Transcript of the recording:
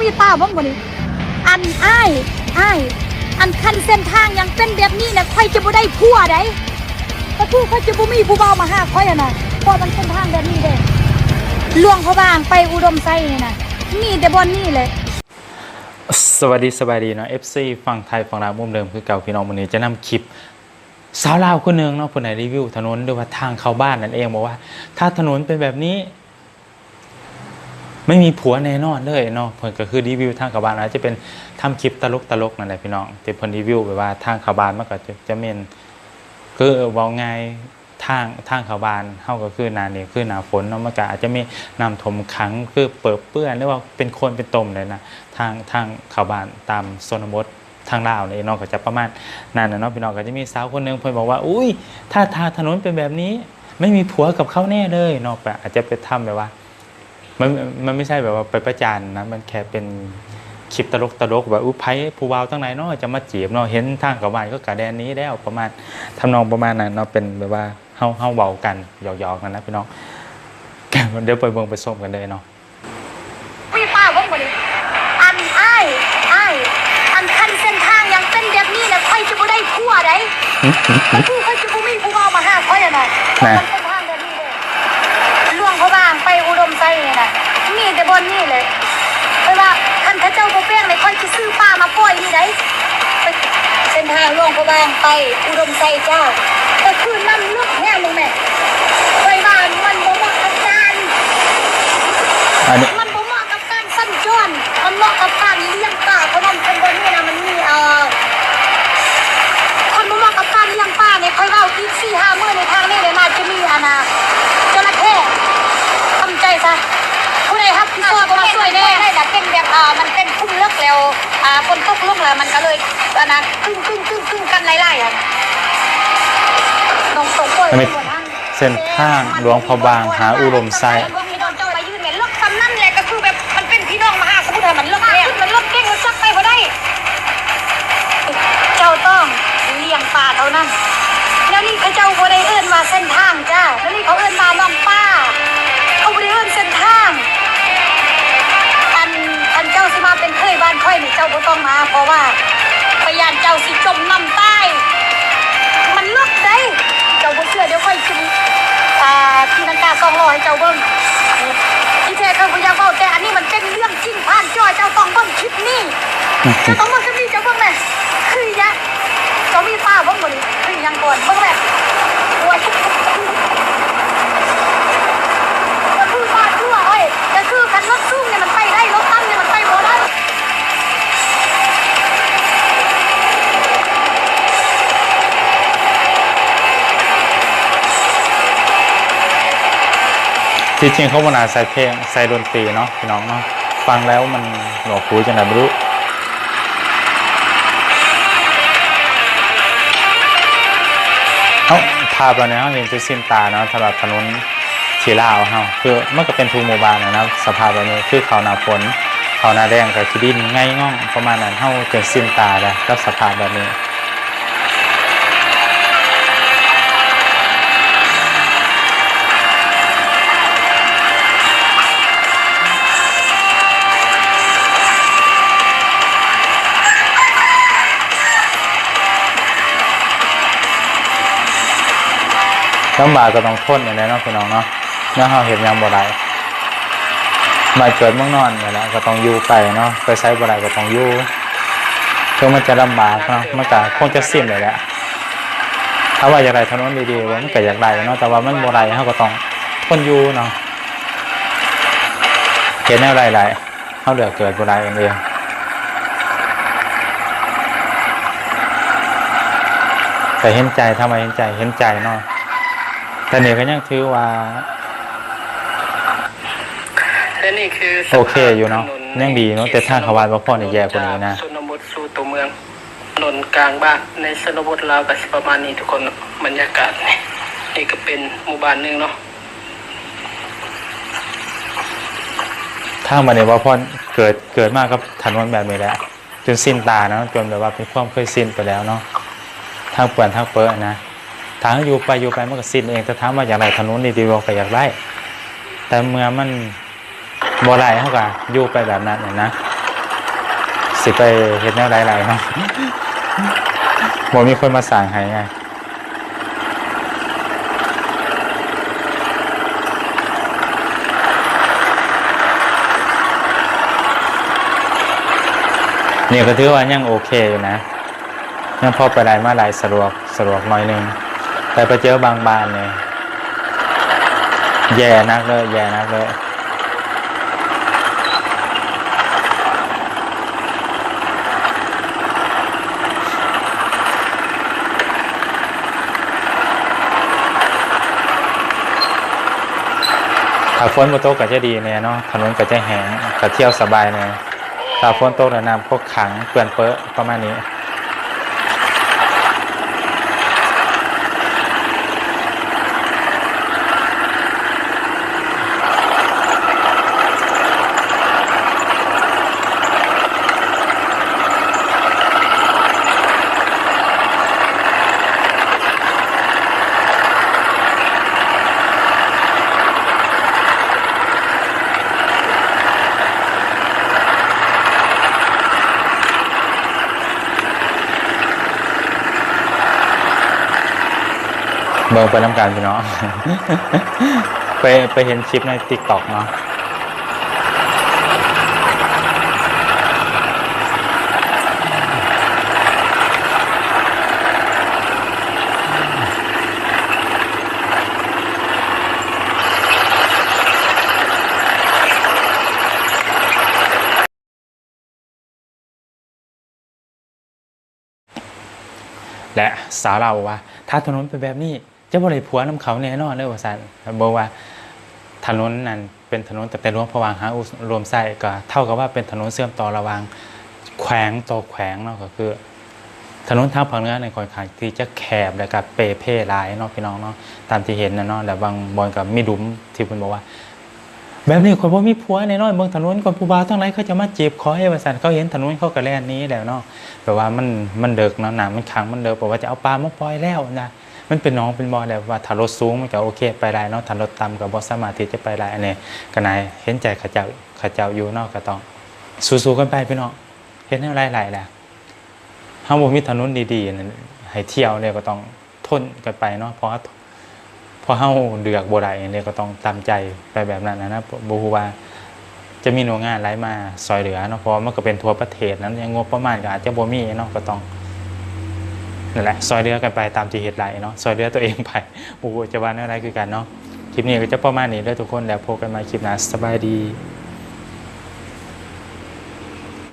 มีป้าบ้างบ่นี่อันอ้ายอ้ายอันคันเส้นทางยังเป็นแบบนี้นะค่อยจะบ่ได้ผัวได้แต่ผู้ค่อยจะบ่มีผู้บ่าวมาหาค่อยอะนะเพราะมันเส้นทางแบบนี้เด้หลวงพระบางไปอุดมไซนี่นะมีแต่บอนนี่เลย สวัสดีสบายดีเนาะ FC ฝั่งไทยฝั่งลาวมุมเดิมคือเก่าพี่น้องวันนี้จะนำคลิปสาวลาวคนหนึ่งเนาะคนไหนรีวิวถนนหรือว่าทางเข้าบ้านนั่นเองบอกว่า ถ้าถนนเป็นแบบนี้ ไม่มีผัวแน่นอนเลยเนาะเพิ่นก็คือรีวิวทางขาบ้านอาจจะเป็นทำคลิปตลกตลกนั่นแหละพี่น้องแต่เพิ่นรีวิวแบบว่าทางขาบ้านมันก็จะจะเมนคือเว่าไงายทางทางเขาบ้านเฮาก็คือนานี่คือหนาฝนเนาะมันก็อาจจะมีน้ำท่วมขังคือเปิดเปื้อนหรือว่าเป็นโคนเป็นตมเลยนะทางทางเขาบ้านตามโซนบททางลาวเนี่ยเนาะก็จะประมาณนั้นนะเนาะพี่น้องก็จะมีสาวคนหนึงเพิ่นบอกว่า อุ้ยถ้าทางถนนเป็นแบบนี้ ไม่มีผัวกับเขาแน่เลยเนาะแบบอาจจะไปทำแบบว่า มันมันไม่ใช่แบบว่าไปประจานนะมันแค่เป็นคลิปตลกตลกแบบอุ้ยไพ่ผู้บ่าวตั้งไหนเนาะจะมาจีบเนาะเห็นทางเข้าบ้านก็กระแดนนี้แล้วประมาณทำนองประมาณนั้นเนาะเป็นแบบว่าเฮาเฮาเว้ากันหยอกๆกันนะพี่น้องเดี๋ยวไปเบิ่งไปส้มกันเลยเนาะมีป้าบ้างบ่นี่อันอ้ายอ้ายอันคันเส้นทางยังเป็นแบบนี้นะค่อยจะบ่ได้ผัวได้แต่ผู้ค่อยจะบ่มีผู้บ่าวมาหาค่อยอะนะ ลวงพระบางไป อุดมไซเจ้าก็คือน้ำลึกแน่มึงแม่ไปบ้านมันบ่เหมาะกับการอันนี้มันบ่เหมาะกับการสั้นจอนมันเหมาะกับการเลี้ยงปลาเพราะนั้นคนบนนี้นะมันมีเอ่อคนบ่เหมาะกับการเลี้ยงปลาเนี่ยค่อยเล่าอีกสี่ห้ามื้อในทางนี้เลยน่าจะมีอาณาจระเข้ทำใจซะผู้ใดครับพี่ซอบมาช่วยแน่ได้แต่เป็นแบบอ่ามันเป็นพุ่มเลิกแล้วอ่าฝนตกลงแล้วมันก็เลยอาณาครึ่งครึ่ง ครึ่งครึ่งกันไล่ๆอะตรงตรงๆอันนี้เส้นทางหลวงพระบางหาอุดมไซพี่น้องเจ้าไปยืนเนี่ยรถคันนั่นแหละก็คือแบบมันเป็นพี่น้องมหาสมุทรมันรถเนี่ยมันรถเก่งมันซักไปพอได้เจ้าต้องเลี้ยงป่าเท่านั้นแล้วนี่เขาเจ้าบ่ได้เอิ้นว่าเส้นทางจ้าแล้วนี่เขาเอิ้นมาน้องป้าเขาบ่ได้เอิ้นเส้นทางอันอันเจ้าสิมาเป็นเคยบ้านค่อยนี่เจ้าบ่ต้องมา เพราะว่าพยานเจ้าสิจมน้ำ ที่นังกาซองรอให้เจ้าเบิ่งที่แท้คือพยาเว้าแต่อันนี้มันเป็นเรื่องจริงผ่านจอเจ้าต้องเบิ่งคลิปนี้เจ้าต้องเบิ่ง ที่จริงเขาบนาใส่เพลงใส่ดนตรีเนาะพี่น้องเนาะฟังแล้วมันหนวกหูจังไงไม่รู้เขาภาพเราเนี่ยเขาเห็นจะสิ้นตาเนาะสำหรับถนนทีลาวเฮาคือมันก็เป็นทูหมู่บ้านนะนะสภาพแบบนี้คือเขาหนาฝนเขาหนาแดงกับขี้ดินง่ายง่องประมาณนั้นเฮาจนสิ้นตาแล้วกับสภาพแบบนี้ ลำบากก็ต้องทนอย่างนี้เนาะพี่น้องเนาะเนื้อเฮาเห็นยังบ่ได้มาเกิดเมืองนอนอย่างนี้ก็ต้องอยู่ไปเนาะไปใช้บ่ได้ก็ต้องอยู่ถึงมันจะลำบากเนาะมันก็คงจะสิ้นเลยแหละถ้าว่าอยากได้ถนนดีๆว่ามันก็อยากได้เนาะแต่ว่ามันบ่ได้เฮาก็ต้องทนอยู่เนาะเห็นแนวหลายๆเฮาเลือเกิดบ่ได้เองเองแต่เห็นใจทำไมเห็นใจเห็นใจเนาะ แต่เนี่ยก็ยังถือว่าและนี่คือโอเคอยู่เนาะยังดีเนาะแต่ทางเขาวานว่าพ่อเนี่ยแย่กว่านี้นะชนบทสู่ตัวเมืองถนนกลางบ้านในชนบทลาวก็สิประมาณนี้ทุกคนบรรยากาศนี่นี่ก็เป็นหมู่บ้านหนึงเนาะทางมาเนี่ยว่าพ่อเกิดเกิดมากกับถนนแบบนี้แหละจนสิ้นตาเนาะจนแบบว่าเป็นความเคยสิ้นไปแล้วเนาะทางเปื่อนทางเปื้อนนะ ทางอยู่ไปอยู่ไปมันก็สิ้นเองแต่ถามว่าอยากได้ถนนดีๆเราก็อยากได้ แต่เมื่อมันบ่ได้เท่ากับอยู่ไปแบบนั้นเนี่ยนะสิไปเฮ็ดแนวหลายๆเนาะบ่มีคนมาสั่งให้ไงเนี่ยก็ถือว่ายังโอเคอยู่นะยังพอไปได้มาหลายสะดวกสะดวกหน่อยนึง แต่ไปเจอบางบ้านเนี่ยแย่นักเลยแย่นักเลยถ้าฝนบ่ตกก็จะดีแน่เนาะถนนก็จะแห้งก็เที่ยวสบายแน่ถ้าฝนตกแล้วน้ำก็ขังเปื้อนเปื้อะประมาณนี้ เบิ่งไปน้ำกันพี่น้องไปไปเห็นคลิปในติ๊กต็อกเนาะและสาวเราว่า ถ้าถนนเป็นแบบนี้ จะบ่ได้ผัวน้ำเขาแน่นอนเลยว่าซั่นบอกว่าถนนนั้นเป็นถนนแต่แต่หลวงพระวางหาอุรวมไส้ก็เท่ากับว่าเป็นถนนเชื่อมต่อระหว่างแขวงต่อแขวงเนาะก็คือ ถนนทางภาคเนื้อในคอนข้างที่จะแคบและก็เปเพ่ลายเนาะพี่น้องเนาะตามที่เห็นนะเนาะแต่บางบอนกับมีดุมที่เพิ่นบอกว่า แบบนี้คนบ่มีผัวแน่นอนเมืองถนนคนผู้บ่าวทั้งหลายเขาจะมาจีบขอให้ว่าซั่นเขาเห็นถนนเขาก็แล่นนี้แล้วเนาะแบบว่ามันมันเดิกเนาะหน้ำมันขังมันเดิกบอกว่าจะเอาปลามาปล่อยแล้วนะ มันเป็นน้องเป็นบอแล้วว่าถ้ารถสูงมันก็โอเค ไปได้เนาะถ้ารถต่ำก็บ่สามารถที่จะไปได้อันนี้ก็นายเห็นใจขาเจ้าขาเจ้าอยู่นาะก็ต้อง สู้ๆกันไปพี่น้องเห็นแนวหลายๆแหละเฮาบ่มีถนนดีๆนั่นให้เที่ยวเนี่ยก็ต้องทนกันไปเนาะเพราะเพราะเฮาเดือกบ่ได้เนี่ยก็ต้องตามใจไปแบบนั้นนะนะบ่ฮู้ว่าจะมีหน่วยงานไรมาซอยเหลือเนาะเพราะมันก็เป็นทั่วประเทศนั้นยังงบประมาณก็อาจจะบ่มีเนาะก็ต้อง นั่นแหละซอยเรือกันไปตามที่เหตุไรเนาะซอยเรือตัวเองไปบ่รู้จะว่าอะไรคือกันเนาะคลิปนี้ก็จะประมาณนี้ด้อทุกคนแล้วพบกันใหม่คลิปหน้าสบายดี